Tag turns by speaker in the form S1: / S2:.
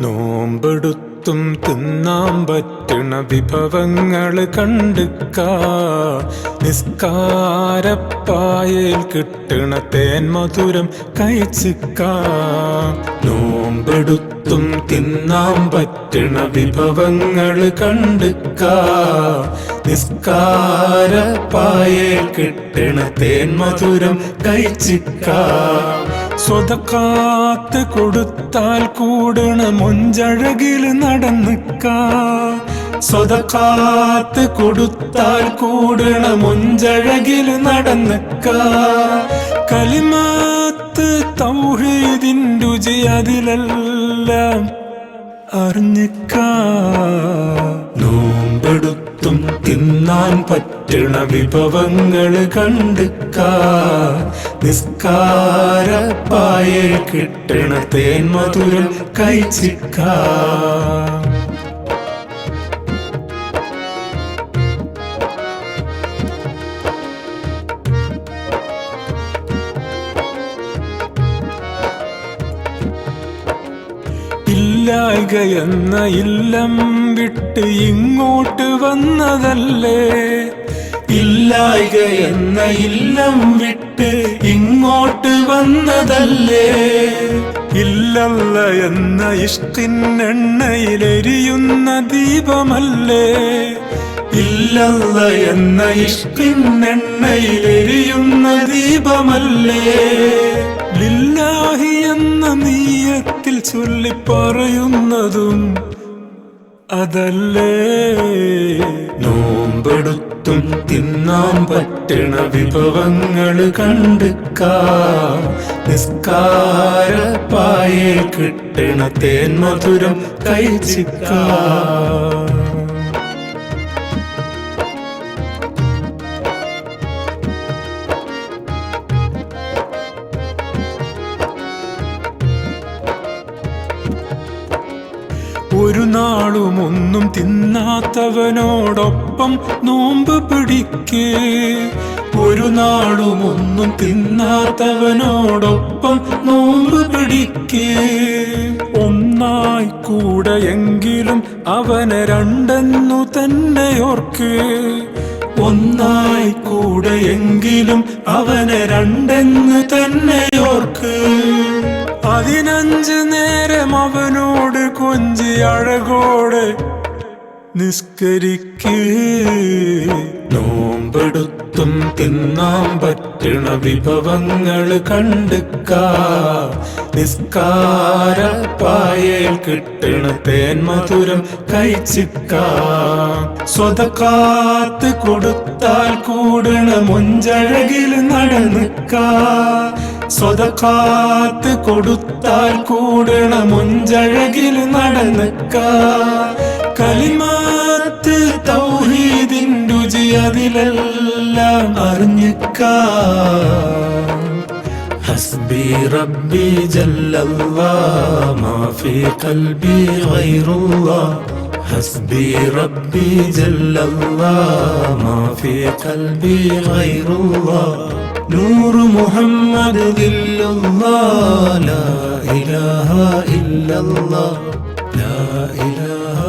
S1: നോമ്പെടുത്തും തിന്നാൻ പറ്റണ വിഭവങ്ങൾ കണ്ടുക്ക നിസ്കാരപ്പായയിൽ കിട്ടണ തേൻ മധുരം കഴിച്ചിക്ക നോമ്പെടുത്തും തിന്നാൻ പറ്റണ വിഭവങ്ങൾ കണ്ടുക്ക നിസ്കാരപ്പായയിൽ കിട്ടണ തേൻ മധുരം കഴിച്ചിക്ക സ്വതക്കാത്ത് കൊടുത്താൽ കൂടണ മൊഞ്ചഴകിൽ നടന്നിക്ക സ്വതക്കാത്ത് കൊടുത്താൽ കൂടണ മൊഞ്ചഴകിൽ നടന്നിക്ക കലിമാത്ത് തൗഹീദിൻ രുചി അതിലെല്ലാം നോമ്പെടുത്തും തിന്നാൻ പറ്റണ വിഭവങ്ങൾ കണ്ടുക്ക. നിസ്കാരപ്പായ കിട്ടണ തേൻ മധുരം കഴിച്ചിക്ക. ഇല്ലായ്ക എന്ന ഇല്ലം വിട്ട് ഇങ്ങോട്ട് വന്നതല്ലേ? ഇല്ലായ്ക എന്ന ഇല്ലം വിട്ട് ഇങ്ങോട്ട് വന്നതല്ലേ? ഇല്ലല്ല എന്ന ഇഷ്ടിന്നെണ്ണയിലെരിയുന്ന ദീപമല്ലേ? ഇല്ലല്ല എന്ന ഇഷ്ടിന്നെണ്ണയിലെരിയുന്ന ദീപമല്ലേ? ലില്ലാഹി എന്ന നീയത്തിൽ ചൊല്ലി പറയുന്നതും അതല്ലേ? നോമ്പെടുത്തും തിന്നാൻ പറ്റണ വിഭവങ്ങൾ കണ്ടുക്കാം നിസ്കാര പായേ കിട്ടണ തേൻ മധുരം കഴിച്ചിക്ക ഒരു നാളും ഒന്നും തിന്നാത്തവനോടൊപ്പം നോമ്പ് പിടിക്കേ. ഒരു നാളും ഒന്നും തിന്നാത്തവനോടൊപ്പം നോമ്പ് പിടിക്കേ. ഒന്നായി കൂടെയെങ്കിലും അവനെ രണ്ടെന്നു തന്നെ ഓർക്കേ. ഒന്നായി കൂടെയെങ്കിലും അവനെ രണ്ടെന്ന് തന്നെ ഓർക്ക്. പതിനഞ്ച് നേരം അവനോട് അഴകോടെ നിസ്കരിക്ക്. നോമ്പെടുത്തും തിന്നാൻ പറ്റണ വിഭവങ്ങൾ കണ്ടുക്ക. നിസ്കാര പായൽ കിട്ടണ തേൻ മധുരം കഴിച്ചിക്ക. സ്വതക്കാത്ത് കൊടുത്താൽ കൂടണ മുഞ്ചഴകിൽ നടന്നിക്ക. സ്വതക്കാത്ത് കൊടുത്താൽ കൂടണ മുഞ്ചഴകിൽ നടന്നിക്ക കലിമാത്ത് തൗഹീദിൻ രുചി അതിലെല്ലാം അറിഞ്ഞിക്ക حسبي ربي جل الله ما في قلبي غير الله حسبي ربي جل الله ما في قلبي غير الله നൂറു മുഹമ്മദ് ഇല്ലല്ലാ ഇലാഹ ഇല്ലല്ലാ ലാ ഇലാഹ